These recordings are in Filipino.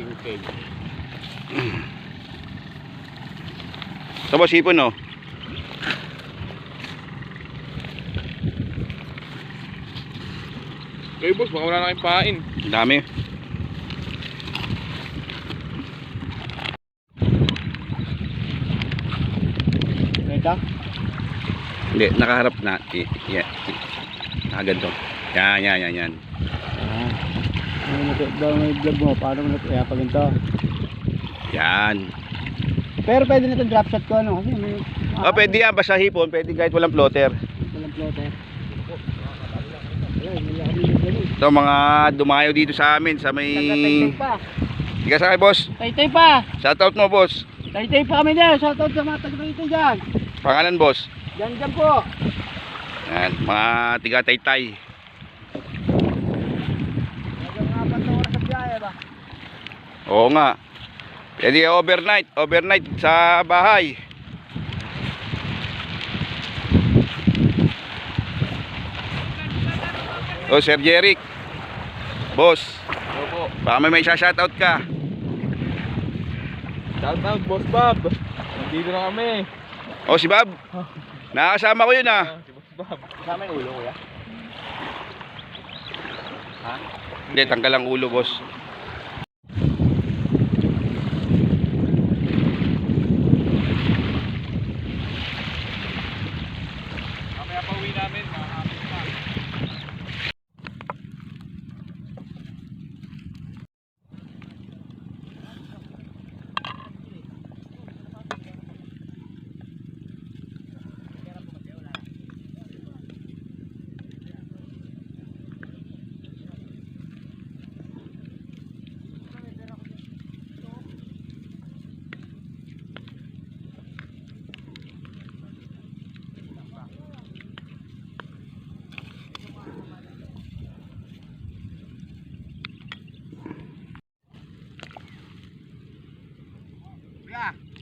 floating cage. Tapos sipon no. Kayo boss, baka wala na kayong pain. Ang dami. Ito? Hindi, nakaharap na. Yeah. Nakaganto. Yan, yan, yan, yan. Ah. Daw may vlog mo? Paano mo na kaya pag ganito? Yan. Pero pwede na itong drop shot ko ano kasi may Oh, pwede yan. Basta hipon. Pwede kahit walang floater. walang floater. Ito mga dumayo dito sa amin sa may... Tiga sa boss. Taytay pa. Shoutout mo, boss. Taytay pa kami dyan. Shoutout sa mga taga-taytay dyan. Pangalan, boss. Dyan dyan po. Yan, mga tiga taytay. Hanggang apat na oras sa biyahe ba? Oo nga. Pwede overnight. Overnight sa bahay. Oh, Sir Jeric. Boss, Opo. baka may may shoutout ka. Shout out, Boss Bob. Nandito na kami. Oh, si Bob. Nakakasama ko yun ah. Si Boss Bob. Kasama yung ulo kuya. Hindi, tanggal ang ulo, boss. Mamaya pa uwi namin.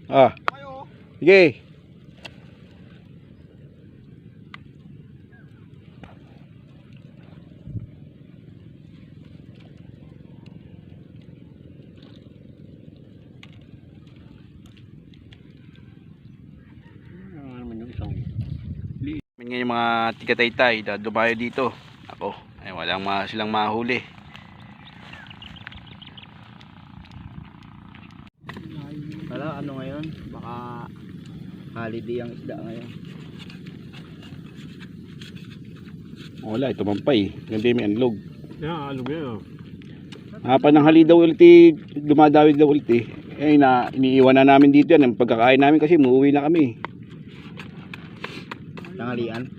Ah. Sige. Ano naman yung isang Yan nga yung mga tigataytay dumayo dito. Ako, ay walang ma silang mahuli. Wala, ano ngayon? Baka holiday ang isda ngayon. Wala, ito mampay. Ganda may anlog. Yeah, ano ba yun? Hapa ng hali daw ulit eh, dumadawid daw ulit eh. Eh, na, iniiwan na namin dito yan. Ang pagkakain namin kasi muuwi na kami. Tanghalian.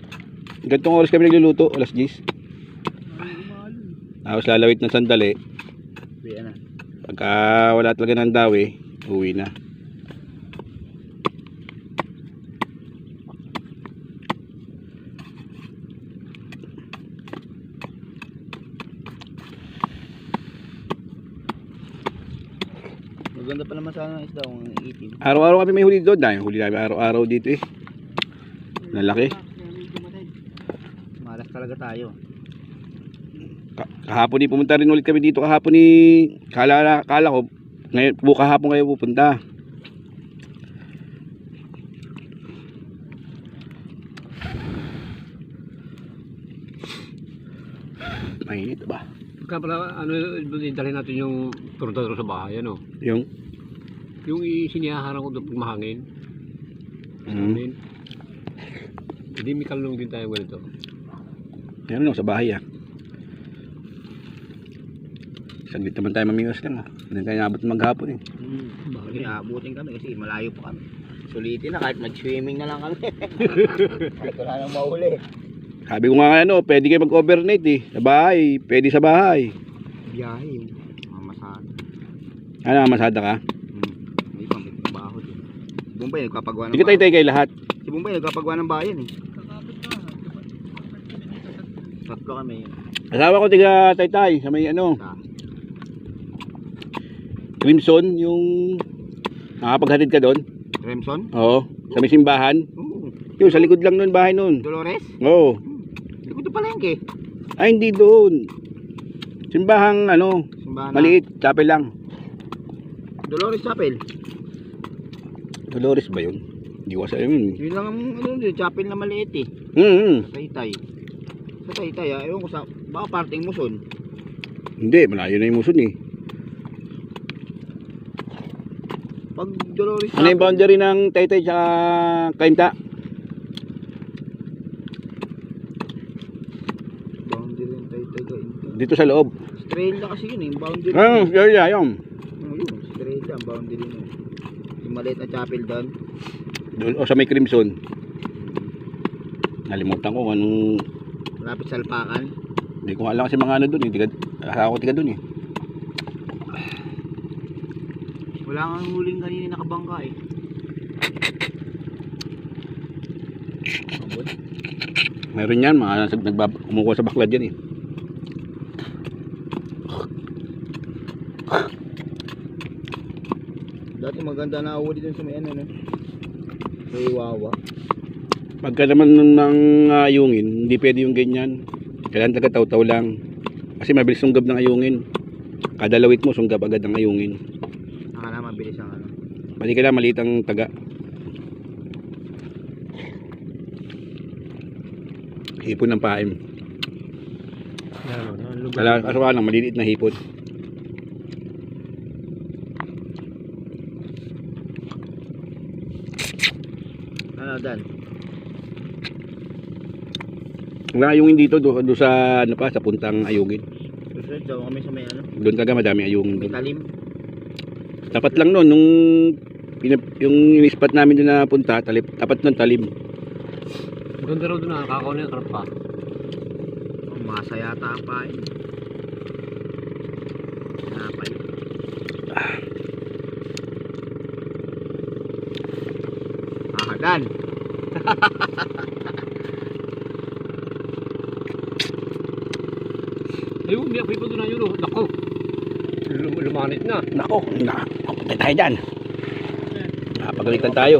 Gantong oras kami nagluluto, alas 10. Tapos lalawit ng sandali. Pagka wala talaga ng dawi, uwi na. Maganda pa naman sana ng isda kung itim. Araw-araw kami may huli doon. Dahil huli namin araw-araw dito eh. Lalaki. Malas talaga tayo. Ka- kahapon ni pumunta rin ulit kami dito kahapon ni kala kala ko ngayon bu kahapon kayo pupunta. Mainit ba? Kaya pala, ano, dalhin natin yung turutador sa bahay, ano? Yung Yung isinihaharang ko doon pag mahangin. mm, Amin. Hindi may kalong din tayo ganito. yan no, sa bahay ah. Saglit naman tayo mamingos lang ah. Hindi tayo nabot maghapon eh. Hmm. Bakit aabutin kami kasi malayo pa kami. Sulitin na kahit mag-swimming na lang kami. kahit wala nang mahuli. Sabi ko nga ano, pwede kayo mag-overnight eh. Sa bahay, pwede sa bahay. Biyahe. Mamasada. Ano, masada ka? Hmm. May pang may trabaho din. Si Bombay nagpapagawa ng Hindi ka tayo kayo lahat. Si Bombay nagpapagawa ng bayan eh. Tatlo kami yun. Asawa ko tiga taytay sa may ano, Sa Crimson, yung nakapaghatid ka doon. Remson? Oo, sa may simbahan. Oo. Yung sa likod lang noon bahay noon. Dolores? Oo. Na palengke. Ay, hindi doon. Simbahang ano, Simbahan maliit, chapel lang. Dolores Chapel. Dolores ba yun? Hindi ko sa yun. Yun lang ang ano dito, chapel na maliit eh. Hmm, Sa Taytay. Sa Taytay ah, ewan ko sa, baka parting Muson. hindi, malayo na yung muson eh. Pag Dolores Ano yung boundary ng Taytay sa Kainta? Boundary ng Taytay ko. Dito sa loob. Estrella kasi yun eh, yung boundary. Ah, yun, yun. Oh, yun, Estrella ang boundary mo. Yung maliit na chapel doon. Doon, o sa may Crimson. Nalimutan ko anong... Malapit sa Alpacan. Hindi ko alam kasi mga ano doon eh. Tiga, ako tiga doon eh. Wala nga huling kanina nakabangka eh. Meron yan, mga nagbab, kumukuha sa baklad yan eh. Dati maganda na ahuli dun sa may ano no. May wawa. Pagka naman ng ng ayungin, hindi pwede yung ganyan. Kailangan taga taw-taw lang. Kasi mabilis sunggab ng ayungin. Kada lawit mo, sunggab agad ng ayungin. Akala mabilis ang ano. Bali kailangan maliit ang taga. Hipon ng paim. Yan, ano. Kala, kaso ka lang, maliliit na hipon. Dan? Ang ayungin dito, do, do sa, ano pa, sa puntang ayungin. Susunod daw kami sa may ano. Doon talaga madami May doon. talim. Tapat lang noon, nung yung in-spot namin doon na punta, talip, tapat nun talim. Ganda raw doon na, kakao na yung karap pa. Oh, masa yata ang pain. Napay. Ah, dan. Ayun, may apoy pa doon na yun. oh. Nako. Lum lumanit na. Nako, na, patay tayo dyan. Napagalitan tayo.